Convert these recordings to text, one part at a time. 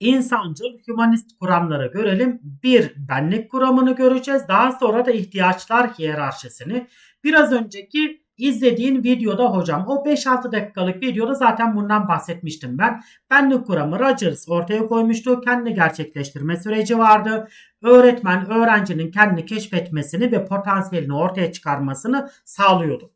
insancıl, hümanist kuramları görelim. Bir benlik kuramını göreceğiz. Daha sonra da ihtiyaçlar hiyerarşisini. Biraz önceki izlediğin videoda hocam o 5-6 dakikalık videoda zaten bundan bahsetmiştim ben. Benlik kuramı Rogers ortaya koymuştu. Kendi gerçekleştirme süreci vardı. Öğretmen öğrencinin kendini keşfetmesini ve potansiyelini ortaya çıkarmasını sağlıyordu.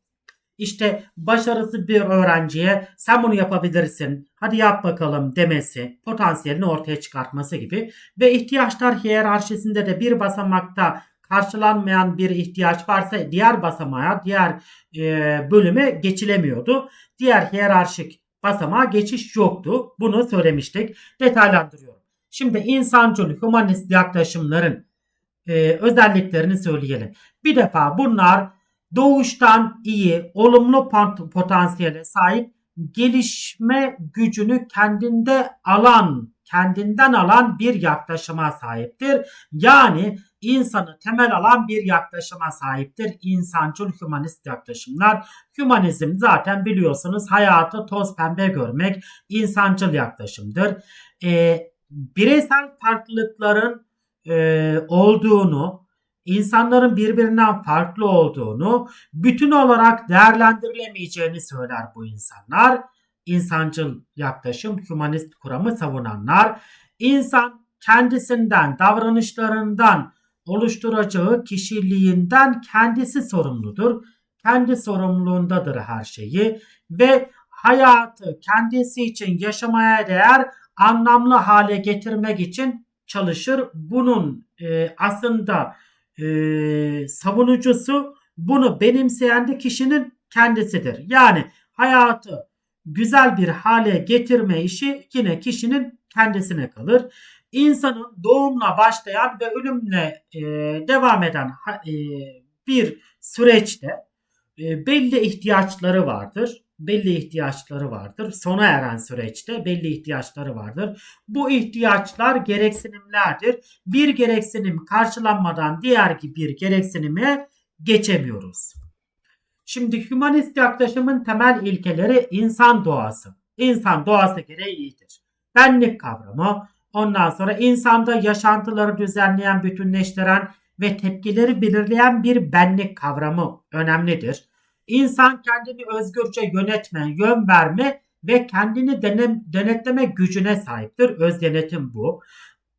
İşte başarısız bir öğrenciye sen bunu yapabilirsin hadi yap bakalım demesi, potansiyelini ortaya çıkartması gibi ve ihtiyaçlar hiyerarşisinde de bir basamakta karşılanmayan bir ihtiyaç varsa diğer basamağa, diğer e, bölüme geçilemiyordu. Diğer hiyerarşik basamağa geçiş yoktu. Bunu söylemiştik. Detaylandırıyorum. Şimdi insancıl, humanist yaklaşımların e, özelliklerini söyleyelim. Bir defa bunlar doğuştan iyi, olumlu potansiyele sahip gelişme gücünü kendinde alan, kendinden alan bir yaklaşıma sahiptir. Yani insanı temel alan bir yaklaşıma sahiptir. İnsancıl hümanist yaklaşımlar. Hümanizm zaten biliyorsunuz hayatı toz pembe görmek insancıl yaklaşımdır. Ee, bireysel farklılıkların e, olduğunu, insanların birbirinden farklı olduğunu, bütün olarak değerlendirilemeyeceğini söyler bu insanlar. İnsancıl yaklaşım, humanist kuramı savunanlar. İnsan kendisinden, davranışlarından, oluşturacağı kişiliğinden kendisi sorumludur. Kendi sorumluluğundadır her şeyi ve hayatı kendisi için yaşamaya değer anlamlı hale getirmek için çalışır. Bunun e, aslında e, savunucusu bunu benimseyen de kişinin kendisidir. Yani hayatı güzel bir hale getirme işi yine kişinin kendisine kalır. İnsanın doğumla başlayan ve ölümle e, devam eden e, bir süreçte e, belli ihtiyaçları vardır. Belli ihtiyaçları vardır. Sona eren süreçte belli ihtiyaçları vardır. Bu ihtiyaçlar gereksinimlerdir. Bir gereksinim karşılanmadan diğer bir gereksinime geçemiyoruz. Şimdi hümanist yaklaşımın temel ilkeleri insan doğası. İnsan doğası gereği iyidir. Benlik kavramı, ondan sonra insanda yaşantıları düzenleyen, bütünleştiren ve tepkileri belirleyen bir benlik kavramı önemlidir. İnsan kendini özgürce yönetme, yön verme ve kendini denem, denetleme gücüne sahiptir. Öz denetim bu.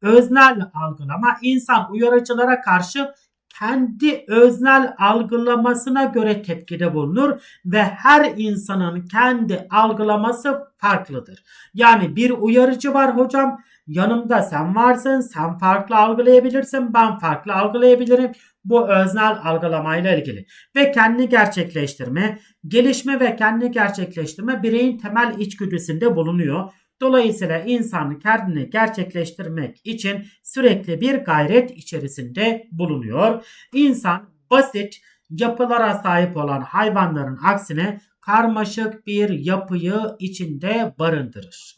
Öznel algılama insan uyarıcılara karşı kendi öznel algılamasına göre tepkide bulunur ve her insanın kendi algılaması farklıdır. Yani bir uyarıcı var hocam yanımda sen varsın sen farklı algılayabilirsin ben farklı algılayabilirim. Bu öznel algılamayla ilgili ve kendi gerçekleştirme, gelişme ve kendi gerçekleştirme bireyin temel içgüdüsünde bulunuyor. Dolayısıyla insan kendini gerçekleştirmek için sürekli bir gayret içerisinde bulunuyor. İnsan basit yapılara sahip olan hayvanların aksine karmaşık bir yapıyı içinde barındırır.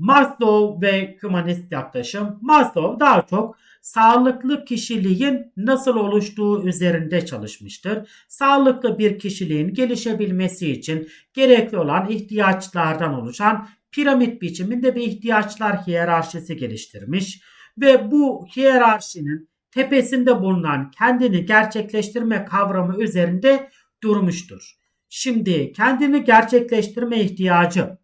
Maslow ve humanist yaklaşım Maslow daha çok sağlıklı kişiliğin nasıl oluştuğu üzerinde çalışmıştır. Sağlıklı bir kişiliğin gelişebilmesi için gerekli olan ihtiyaçlardan oluşan piramit biçiminde bir ihtiyaçlar hiyerarşisi geliştirmiş ve bu hiyerarşinin tepesinde bulunan kendini gerçekleştirme kavramı üzerinde durmuştur. Şimdi kendini gerçekleştirme ihtiyacı,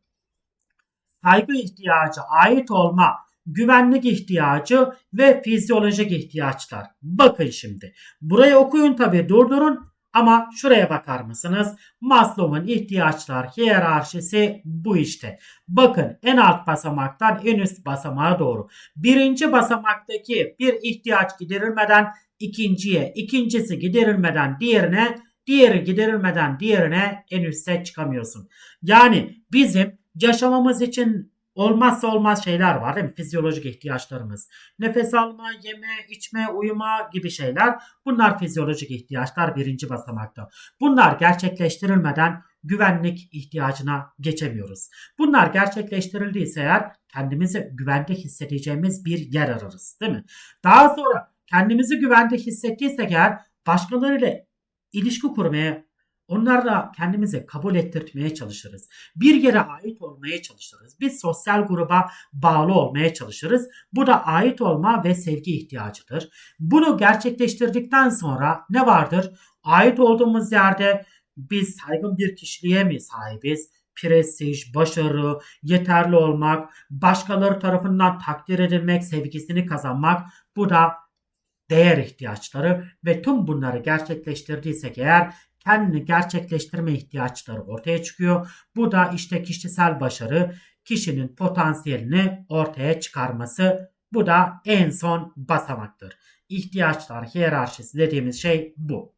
saygı ihtiyacı, ait olma, güvenlik ihtiyacı ve fizyolojik ihtiyaçlar. Bakın şimdi. Burayı okuyun tabi durdurun ama şuraya bakar mısınız? Maslow'un ihtiyaçlar hiyerarşisi bu işte. Bakın en alt basamaktan en üst basamağa doğru. Birinci basamaktaki bir ihtiyaç giderilmeden ikinciye, ikincisi giderilmeden diğerine, diğeri giderilmeden diğerine en üste çıkamıyorsun. Yani bizim yaşamamız için olmazsa olmaz şeyler var değil mi? Fizyolojik ihtiyaçlarımız. Nefes alma, yeme, içme, uyuma gibi şeyler. Bunlar fizyolojik ihtiyaçlar birinci basamakta. Bunlar gerçekleştirilmeden güvenlik ihtiyacına geçemiyoruz. Bunlar gerçekleştirildiyse eğer kendimizi güvende hissedeceğimiz bir yer ararız değil mi? Daha sonra kendimizi güvende hissettiysek eğer başkalarıyla ilişki kurmaya Onlarla kendimizi kabul ettirmeye çalışırız. Bir yere ait olmaya çalışırız. Bir sosyal gruba bağlı olmaya çalışırız. Bu da ait olma ve sevgi ihtiyacıdır. Bunu gerçekleştirdikten sonra ne vardır? Ait olduğumuz yerde biz saygın bir kişiliğe mi sahibiz? Prestij, başarı, yeterli olmak, başkaları tarafından takdir edilmek, sevgisini kazanmak bu da değer ihtiyaçları ve tüm bunları gerçekleştirdiysek eğer kendini gerçekleştirme ihtiyaçları ortaya çıkıyor. Bu da işte kişisel başarı, kişinin potansiyelini ortaya çıkarması. Bu da en son basamaktır. İhtiyaçlar hiyerarşisi dediğimiz şey bu.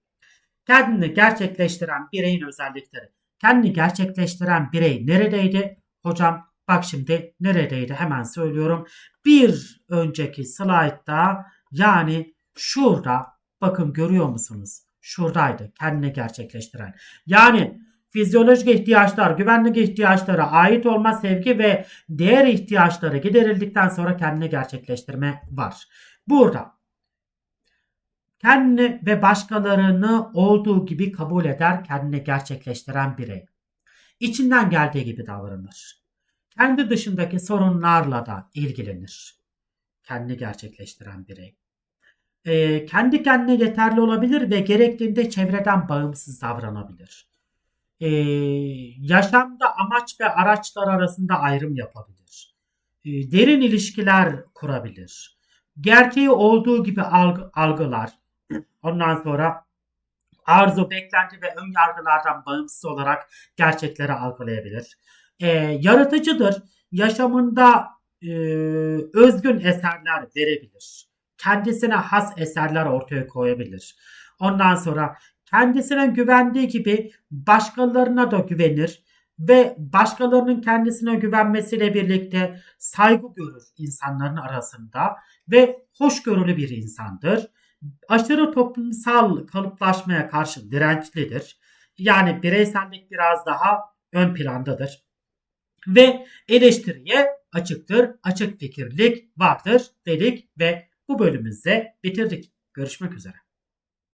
Kendini gerçekleştiren bireyin özellikleri. Kendini gerçekleştiren birey neredeydi? Hocam bak şimdi neredeydi hemen söylüyorum. Bir önceki slaytta yani şurada bakın görüyor musunuz? Şuradaydı kendini gerçekleştiren. Yani fizyolojik ihtiyaçlar, güvenlik ihtiyaçları, ait olma, sevgi ve değer ihtiyaçları giderildikten sonra kendini gerçekleştirme var. Burada kendini ve başkalarını olduğu gibi kabul eder, kendini gerçekleştiren birey. İçinden geldiği gibi davranır. Kendi dışındaki sorunlarla da ilgilenir. Kendini gerçekleştiren birey. Ee, kendi kendine yeterli olabilir ve gerektiğinde çevreden bağımsız davranabilir. Ee, yaşamda amaç ve araçlar arasında ayrım yapabilir. Ee, derin ilişkiler kurabilir. Gerçeği olduğu gibi algı, algılar, Ondan sonra arzu, beklenti ve ön yargılardan bağımsız olarak gerçekleri algılayabilir. Ee, yaratıcıdır. Yaşamında e, özgün eserler verebilir. Kendisine has eserler ortaya koyabilir. Ondan sonra kendisine güvendiği gibi başkalarına da güvenir ve başkalarının kendisine güvenmesiyle birlikte saygı görür insanların arasında ve hoşgörülü bir insandır aşırı toplumsal kalıplaşmaya karşı dirençlidir. Yani bireysellik biraz daha ön plandadır. Ve eleştiriye açıktır, açık fikirlik vardır dedik ve bu bölümümüzde bitirdik. Görüşmek üzere.